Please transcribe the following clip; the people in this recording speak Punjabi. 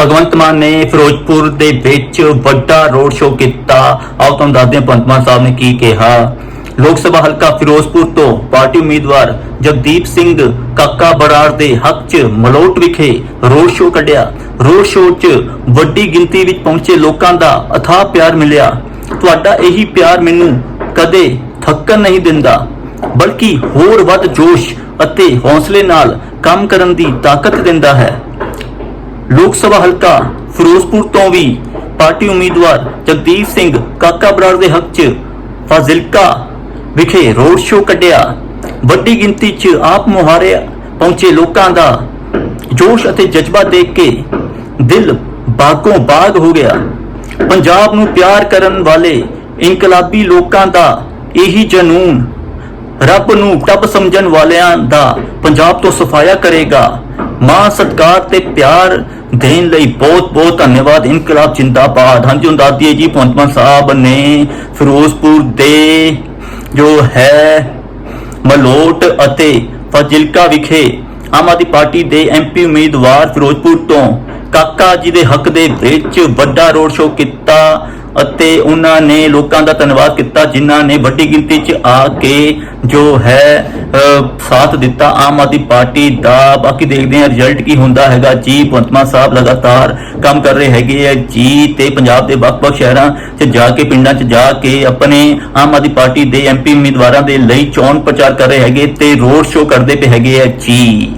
ਭਗਵੰਤ ਮਾਨ ਨੇ ਫਿਰੋਜ਼ਪੁਰ ਦੇ ਵਿੱਚ ਵੱਡਾ ਰੋਡ ਸ਼ੋਅ ਕੀਤਾ। ਆਓ ਤੁਹਾਨੂੰ ਦੱਸਦੇ ਹਾਂ ਭਗਵੰਤ ਮਾਨ ਸਾਹਿਬ ਨੇ ਕੀ ਕਿਹਾ। ਲੋਕ ਸਭਾ ਹਲਕਾ ਫਿਰੋਜ਼ਪੁਰ ਤੋਂ ਪਾਰਟੀ ਉਮੀਦਵਾਰ ਜਗਦੀਪ ਸਿੰਘ ਕਾਕਾ ਬਰਾੜ ਦੇ ਹੱਕ 'ਚ ਮਲੋਟ ਵਿਖੇ ਰੋਡ ਸ਼ੋਅ ਕੱਢਿਆ। ਰੋਡ ਸ਼ੋਅ 'ਚ ਵੱਡੀ ਗਿਣਤੀ ਵਿੱਚ ਪਹੁੰਚੇ ਲੋਕਾਂ ਦਾ ਅਥਾਹ ਪਿਆਰ ਮਿਲਿਆ। ਤੁਹਾਡਾ ਇਹੀ ਪਿਆਰ ਮੈਨੂੰ ਕਦੇ ਥੱਕਣ ਨਹੀਂ ਦਿੰਦਾ, ਬਲਕਿ ਹੋਰ ਵੱਧ ਜੋਸ਼ ਅਤੇ ਹੌਸਲੇ ਨਾਲ ਕੰਮ ਕਰਨ ਦੀ ਤਾਕਤ ਦਿੰਦਾ ਹੈ। ਲੋਕ ਸਭਾ ਹਲਕਾ ਫਿਰੋਜ਼ਪੁਰ ਤੋਂ ਵੀ ਪਾਰਟੀ ਉਮੀਦਵਾਰ ਜਗਦੀਪ ਸਿੰਘ ਕਾਕਾ ਬਰਾੜ ਦੇ ਹੱਕ 'ਚ ਫਾਜ਼ਿਲਕਾ ਵਿਖੇ ਰੋਡ ਸ਼ੋਅ ਕੱਢਿਆ। ਵੱਡੀ ਗਿਣਤੀ 'ਚ ਆਪ ਮੁਹਾਰੇ ਪਹੁੰਚੇ ਲੋਕਾਂ ਦਾ ਜੋਸ਼ ਅਤੇ ਜਜ਼ਬਾ ਦੇਖ ਕੇ ਦਿਲ ਬਾਗੋਂ ਬਾਗ ਹੋ ਗਿਆ। ਪੰਜਾਬ ਨੂੰ ਪਿਆਰ ਕਰਨ ਵਾਲੇ ਇਨਕਲਾਬੀ ਲੋਕਾਂ ਦਾ ਇਹੀ ਜਨੂਨ। ਰੱਬ ਨੂੰ ਟੱਬ ਸਮਝਣ ਵਾਲਿਆਂ ਦਾ ਪੰਜਾਬ ਤੋਂ ਸਫਾਇਆ ਕਰੇਗਾ। ਮਾਂ ਸਤਕਾਰ ਤੇ ਪਿਆਰ ਦੇਣ ਲਈ ਬਹੁਤ ਬਹੁਤ ਧੰਨਵਾਦ। ਇਨਕਲਾਬ ਜਿੰਦਾਬਾਦ। ਹਾਂਜੀ ਹੁਣ ਦੱਸ ਦਈਏ ਜੀ, ਭਗਵੰਤ ਸਾਹਿਬ ਨੇ ਫਿਰੋਜ਼ਪੁਰ ਦੇ ਜੋ ਹੈ ਮਲੋਟ ਅਤੇ ਫਾਜ਼ਿਲਕਾ ਵਿਖੇ ਆਮ ਆਦਮੀ ਪਾਰਟੀ ਦੇ ਐਮਪੀ ਉਮੀਦਵਾਰ ਫਿਰੋਜ਼ਪੁਰ ਤੋਂ ਕਾਕਾ ਜੀ ਦੇ ਹੱਕ ਦੇ ਵਿੱਚ ਵੱਡਾ ਰੋਡ ਸ਼ੋਅ ਕੀਤਾ ਅਤੇ ਉਹਨਾਂ ਨੇ ਲੋਕਾਂ ਦਾ ਧੰਨਵਾਦ ਕੀਤਾ, ਜਿਨ੍ਹਾਂ ਨੇ ਵੱਡੀ ਗਿਣਤੀ 'ਚ ਆ ਕੇ ਜੋ ਹੈ ਸਾਥ ਦਿੱਤਾ ਆਮ ਆਦਮੀ ਪਾਰਟੀ ਦਾ। ਬਾਕੀ ਦੇਖਦੇ ਹਾਂ ਰਿਜ਼ਲਟ ਕੀ ਹੁੰਦਾ ਹੈਗਾ। ਜੀ, ਭਗਵੰਤ ਮਾਨ ਸਾਹਿਬ ਲਗਾਤਾਰ ਕੰਮ ਕਰ ਰਹੇ ਹੈਗੇ ਆ। ਜੀ ਤੇ ਪੰਜਾਬ ਦੇ ਵੱਖ-ਵੱਖ ਸ਼ਹਿਰਾਂ 'ਚ ਜਾ ਕੇ, ਪਿੰਡਾਂ 'ਚ ਜਾ ਕੇ ਆਪਣੇ ਆਮ ਆਦਮੀ ਪਾਰਟੀ ਦੇ ਐਮਪੀ ਉਮੀਦਵਾਰਾਂ ਦੇ ਲਈ ਚੋਣ ਪ੍ਰਚਾਰ ਕਰ ਰਹੇ ਹੈਗੇ ਤੇ ਰੋਡ ਸ਼ੋਅ ਕਰਦੇ ਪਏ ਹੈਗੇ ਆ। ਜੀ।